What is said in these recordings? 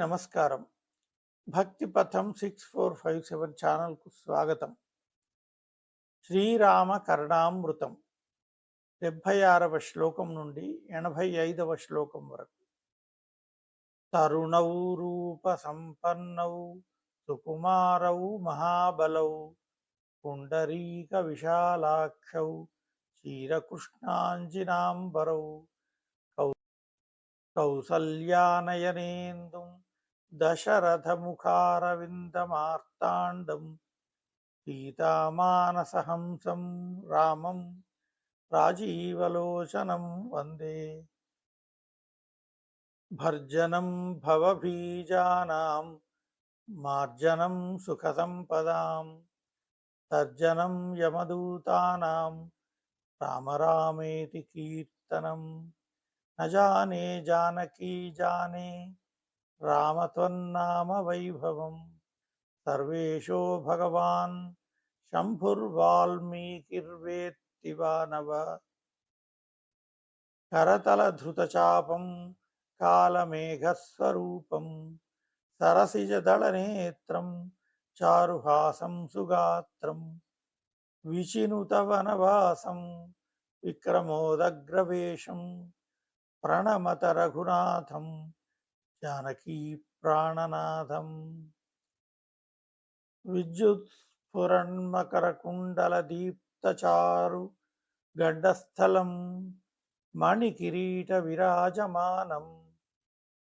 నమస్కారం. భక్తి పథం సిక్స్ ఫోర్ ఫైవ్ సెవెన్ ఛానల్కు స్వాగతం. శ్రీరామ కరుణామృతం. డెబ్భై ఆరవ శ్లోకం నుండి ఎనభై ఐదవ శ్లోకం వరకు. తరుణౌ రూప సంపన్నౌ సుకుమారౌ మహాబలౌ పుండరీక విశాలాక్షౌ క్షీరకృష్ణాంజినాంబరౌ కౌసల్యానయనేందుం दशरथमुखारविन्दमार्ताण्डं सीतामानसहंसं रामं राजीवलोचनं वन्दे भर्जनं भवबीजानां मार्जनं सुखसम्पदां तर्जनं यमदूतानां रामरामेति कीर्तनं न जाने जानकी जाने రామత్వన్నామ వైభవం సర్వేషో భగవాన్ శంభుర్వాల్మీకిర్వేత్తివానవ కరతలధృతచాపం కాలమేఘస్వరూపం సరసిజదళనేత్రం చారుహాసం సుగాత్రం విచినుతవనవాసం విక్రమోదగ్రవేశం ప్రణమత రఘునాథం జానకీ ప్రాణనాథం. విద్యుత్స్ఫురన్మకరకుండలదీప్తచారు గడ్డస్థలం మణికిరీట విరాజమానం.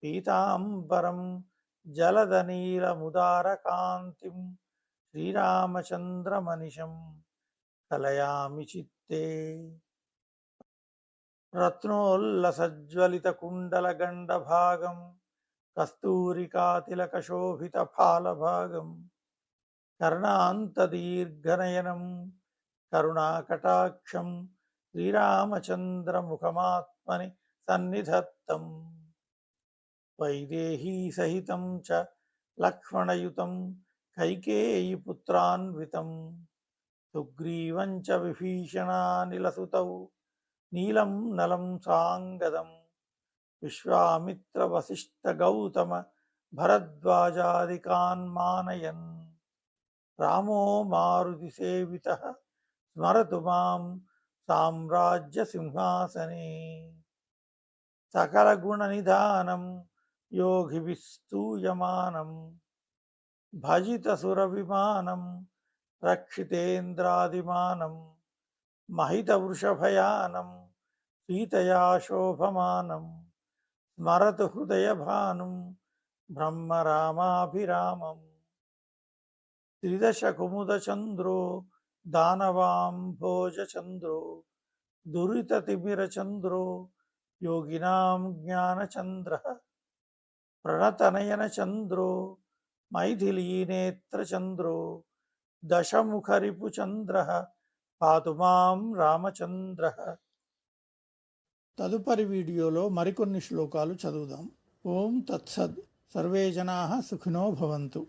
పీతాంబరం జలదనీలముదారకాంతిం శ్రీరామచంద్రమనిషం కలయామి చిత్తే. రత్నోల్లసజ్వలితకుండలగండభాగం కస్తూరికాతిలకశోభితఫాలభాగం. కర్ణాంతదీర్ఘనయనం కరుణాకటాక్షం శ్రీరామచంద్రముఖమాత్మని సన్నిధత్తం. వైదేహీసహితం చ లక్ష్మణయుతం కైకేయిపుత్రాన్వితం. సుగ్రీవం చ విభీషణానిలసుతౌ నీలం నలం సాంగదం. విశ్వామిత్ర వశిష్ఠ గౌతమ భరద్వాజాదికాన్ మానయన్ రామో మారుతి సేవిత స్మరతు మాం సామ్రాజ్య సింహాసనే. సకల గుణ నిధానం యోగివిస్తూయమానం భజిత సురవిమానం రక్షితేంద్రాదిమానం. మహిత వృషభయానం సీతయా శోభమానం స్మరతు హృదయభాను బ్రహ్మరామాభిరామం త్రిదశ కుముదచంద్రో దానవాంభోజచంద్రో దురితతిమిరచంద్రో యోగినాం జ్ఞానచంద్ర ప్రణతనయనచంద్రో మైథిలీనేత్రచంద్రో దశముఖరిపుచంద్ర పాతు మాం రామచంద్ర తదుపరి వీడియోలో మరికొన్ని శ్లోకాలు చదువుదాం. ఓం తత్సద్. సర్వే జనా సుఖినో భవంతు.